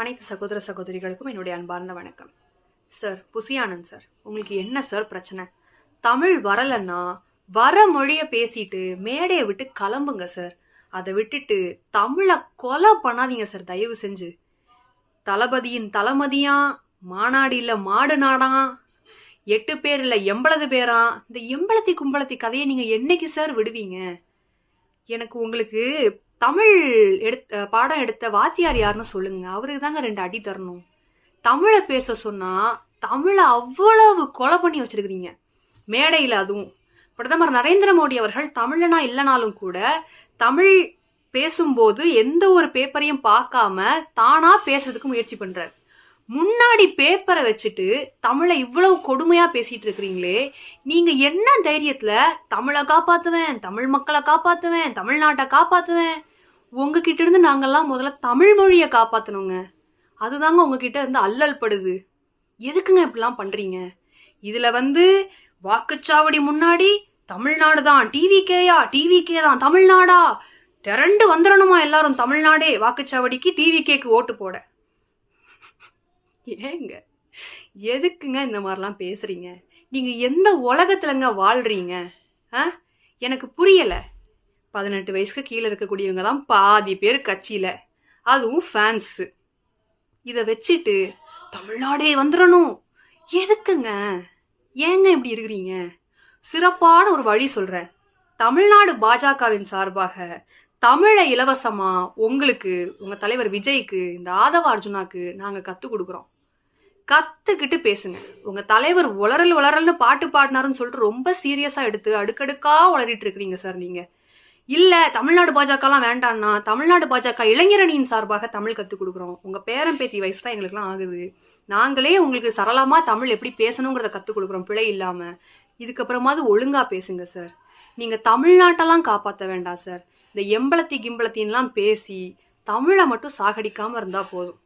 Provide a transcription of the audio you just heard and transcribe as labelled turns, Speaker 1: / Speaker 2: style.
Speaker 1: அனைத்து சகோதர சகோதரிகளுக்கும் என்னுடைய அன்பார்ந்த வணக்கம். சார் புசியானந்த் சார் உங்களுக்கு என்ன சார் பிரச்சனை? தமிழ் வரலன்னா வர மொழியை பேசிட்டு மேடையை விட்டு கிளம்புங்க சார். அதை விட்டுட்டு தமிழை கொலை பண்ணாதீங்க சார் தயவு செஞ்சு. தளபதியின் தளமதியா மாநாடியில் மாடு நாடா எட்டு பேர் இல்லை எண்பது பேரா இந்த எம்பளத்தி கும்பளத்தி கதையை நீங்கள் என்னைக்கு சார் விடுவீங்க? எனக்கு உங்களுக்கு தமிழ் எடுத்த பாடம் எடுத்த வாத்தியார் யாருன்னு சொல்லுங்க. அவருக்கு தாங்க ரெண்டு அடி தரணும். தமிழை பேச சொன்னா தமிழை அவ்வளவு கொலை பண்ணி வச்சிருக்கிறீங்க. மேடையில் அதுவும். பிரதமர் நரேந்திர மோடி அவர்கள் தமிழனா இல்லைனாலும் கூட தமிழ் பேசும்போது எந்த ஒரு பேப்பரையும் பார்க்காம தானா பேசுறதுக்கு முயற்சி பண்றாரு. முன்னாடி பேப்பரை வச்சுட்டு தமிழை இவ்வளவு கொடுமையா பேசிட்டு இருக்கிறீங்களே நீங்க என்ன தைரியத்துல தமிழை காப்பாத்துவேன் தமிழ் மக்களை காப்பாத்துவேன் தமிழ்நாட்டை காப்பாத்துவேன்? உங்ககிட்ட இருந்து நாங்கெல்லாம் முதல்ல தமிழ் மொழியை காப்பாத்தணுங்க. அதுதாங்க உங்ககிட்ட இருந்து அல்லல் படுது. எதுக்குங்க இப்படிலாம் பண்றீங்க? இதுல வந்து வாக்குச்சாவடி முன்னாடி தமிழ்நாடு தான் டிவிகேயா டிவிகே தான் தமிழ்நாடா? திரண்டு வந்துடணுமா எல்லாரும் தமிழ்நாடே? வாக்குச்சாவடிக்கு டிவிகேக்கு ஓட்டு போட. ஏங்க எதுக்குங்க இந்த மாதிரிலாம் பேசுறீங்க? நீங்க எந்த உலகத்துலங்க வாழ்றீங்க? ஆ? எனக்கு புரியல. பதினெட்டு வயசுக்கு கீழே இருக்கக்கூடியவங்க தான் பாதி பேர் கட்சியில. அதுவும் ஃபேன்ஸு இதை வச்சுட்டு தமிழ்நாடே வந்துடணும் எதுக்குங்க? ஏங்க இப்படி இருக்கிறீங்க? சிறப்பான ஒரு வழி சொல்றேன். தமிழ்நாடு பாஜகவின் சார்பாக தமிழை இலவசமா உங்களுக்கு உங்க தலைவர் விஜய்க்கு இந்த ஆதவ அர்ஜுனாக்கு நாங்க கத்து கொடுக்குறோம். கத்துக்கிட்டு பேசுங்க. உங்க தலைவர் உளறல் உளறல்னு பாட்டு பாடினாருன்னு சொல்லிட்டு ரொம்ப சீரியஸா எடுத்து அடுக்கடுக்கா உளறிட்டு இருக்கிறீங்க சார் நீங்க. இல்ல தமிழ்நாடு பாஜகலாம் வேண்டாம்னா தமிழ்நாடு பாஜக இளைஞரணியின் சார்பாக தமிழ் கத்து கொடுக்குறோம். உங்க பேரன் பேத்தி வயசு தான் எங்களுக்குலாம் ஆகுது. நாங்களே உங்களுக்கு சரளமா தமிழ் எப்படி பேசணுங்கிறத கத்து கொடுக்குறோம் பிழை இல்லாம. இதுக்கப்புறமாவது ஒழுங்கா பேசுங்க சார். நீங்க தமிழ்நாட்டெல்லாம் காப்பாற்ற வேண்டாம் சார். இந்த எம்பளத்தி கிம்பளத்தின்லாம் பேசி தமிழை மட்டும் சாகடிக்காம இருந்தா போதும்.